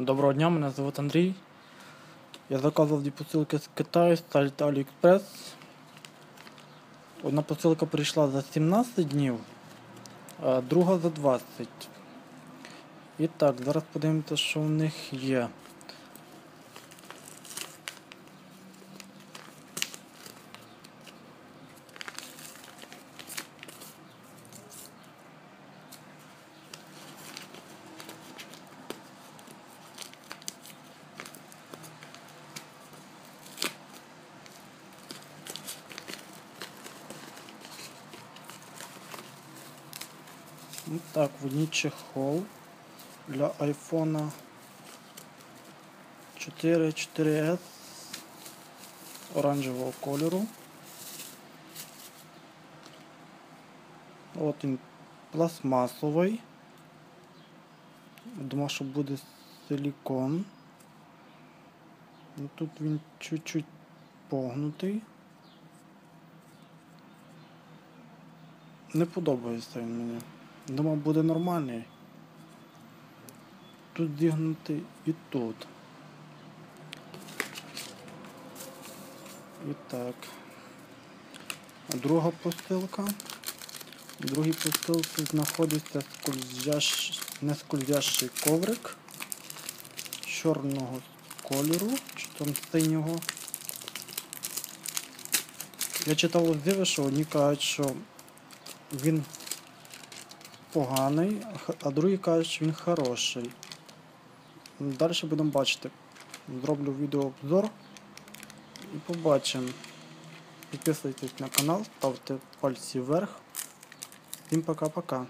Доброго дня, мене звуть Андрій. Я заказував дві посилки з Китаю з сайту AliExpress. Одна посилка прийшла за 17 днів, а друга за 20. І так, зараз подивимося, що в них є. Так, в одній чехол для iPhone 4 4S оранжевого кольору. От він пластмасовий. Думав, що буде силікон. Ну, Тут він чуть-чуть погнутий. Не подобається він мені. Думав, буде нормальний. Тут зігнутий і тут. І так. Друга посилка. В другій посилці знаходиться скользящ... не скользящий коврик чорного кольору, чи там синього. Я читав отзиви, що одні кажуть, що він поганий, а другий каже, що він хороший. Далі будемо бачити. Зроблю відеообзор і побачимо. Підписуйтесь на канал, ставте пальці вверх. Всім пока-пока.